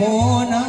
போனா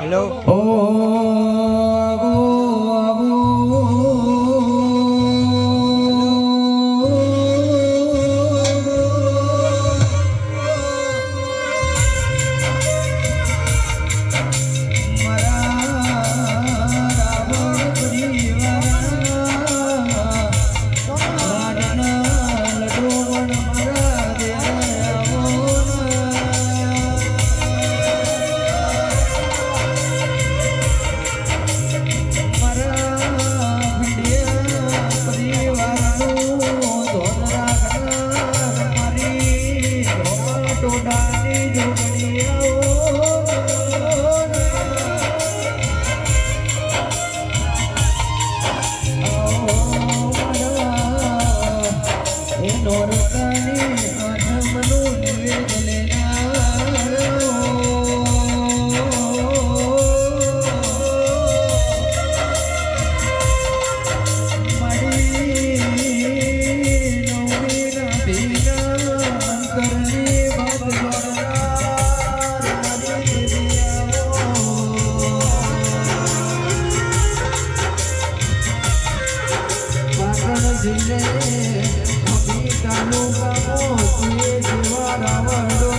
હેલો ઓ જિલ્લે અભી તાલુકામાં તુએ જેવા રાવણનો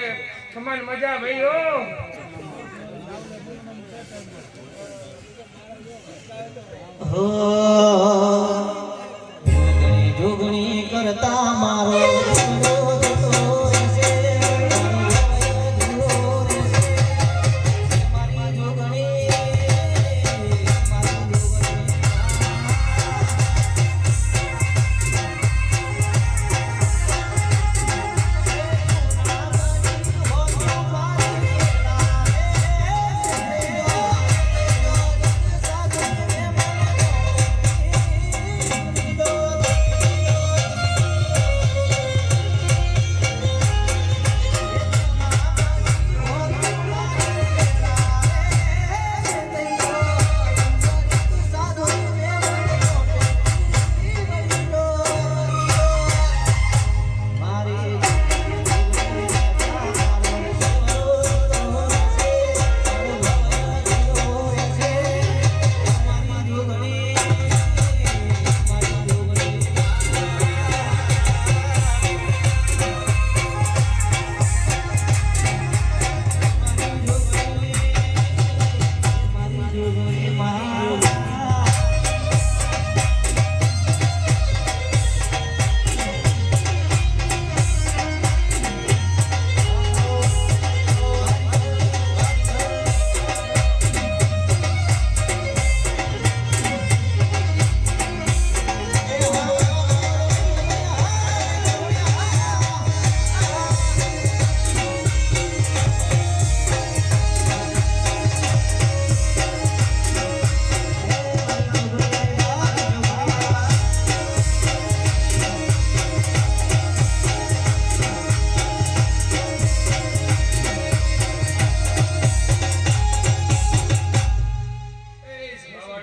માઈના મજા ભાઈ હો. હો. જોગણી જોગણી કરતા મારો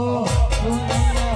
Oh,